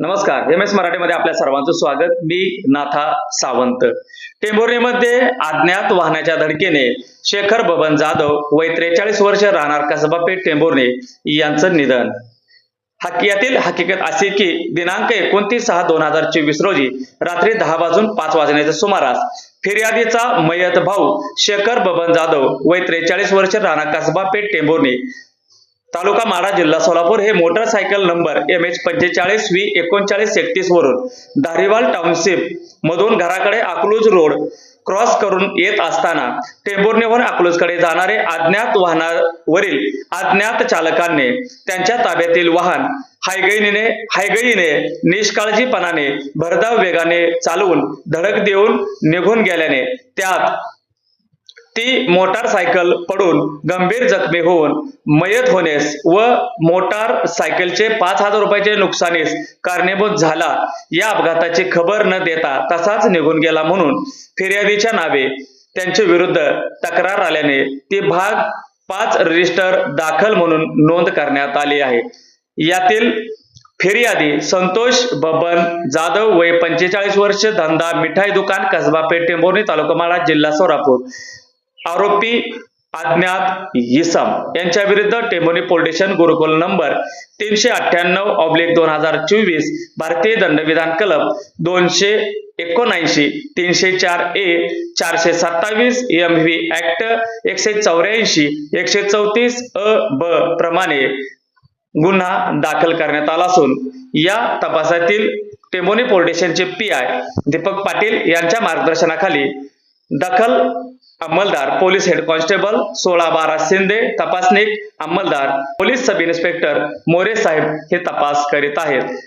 नमस्कार M S मराठीमध्ये आपल्या सर्वांचं स्वागत. मी नाथा सावंत. टेंभुर्णीमध्ये अज्ञात वाहनाच्या धडकेने शेखर बबन जाधव वय त्रेचाळीस वर्ष राहणार कसबापेठ पेठ यांचं निधन. हक यातील हकीकत असे की दिनांक एकोणतीस सहा दोन हजार चोवीस रोजी रात्री दहा वाजून पाच वाजण्याच्या सुमारास फिर्यादीचा मयत भाऊ शेखर बबन जाधव वय त्रेचाळीस वर्ष राणा कसबा पेठ टेंभुर्णी तालुका माडा जिल्हा सोलापूर हे मोटरसायकल नंबर एम एच पंचेचाळीस व्ही एकोणचाळीस एकतीस वरून धारीवाल टाउनशिप मधून घराकडे अकलूज रोड क्रॉस करून येत असताना टेंभुर्णीहून अकलूजकडे जाणारे अज्ञात वाहनावरील अज्ञात चालकांनी त्यांच्या ताब्यातील वाहन हायगईने हायगईने निष्काळजीपणाने भरधाव वेगाने चालवून धडक देऊन निघून गेल्याने त्यात ती मोटारसायकल पडून गंभीर जखमी होऊन मयत होण्यास व मोटार सायकलचे पाच हजार रुपयाचे नुकसानीस कारणीभूत झाला. या अपघाताची खबर न देता तसाच निघून गेला म्हणून फिर्यादीच्या नावे त्यांच्या विरुद्ध तक्रार आल्याने ती भाग पाच रजिस्टर दाखल म्हणून नोंद करण्यात आली आहे. यातील फिर्यादी संतोष बबन जाधव वय पंचेचाळीस वर्ष धंदा मिठाई दुकान कसबा पेठ टेंभोर्णी तालुका माळा जिल्हा सोलापूर. आरोपी अज्ञात इसम. यांच्या विरुद्ध टेंभुर्णी पोलीस स्टेशन गुरुकुल नंबर तीनशे अठ्ठ्याण्णव ऑब्लिक दोन हजार चोवीस भारतीय दंडविधान कलम दोनशे एकोणऐंशी तीनशे चार ए चारशे सत्तावीस एम व्ही ऍक्ट एकशे चौऱ्याऐंशी एकशे चौतीस अ ब प्रमाणे गुन्हा दाखल करण्यात आला असून या तपासातील टेंभुर्णी पोलीस स्टेशनचे पी आय दीपक पाटील यांच्या मार्गदर्शनाखाली दखल अंमलदार पोलीस हेड कॉन्स्टेबल सोळा बारा शिंदे तपासणी अंमलदार पोलीस सब इन्स्पेक्टर मोरे साहेब हे तपास करीत आहेत.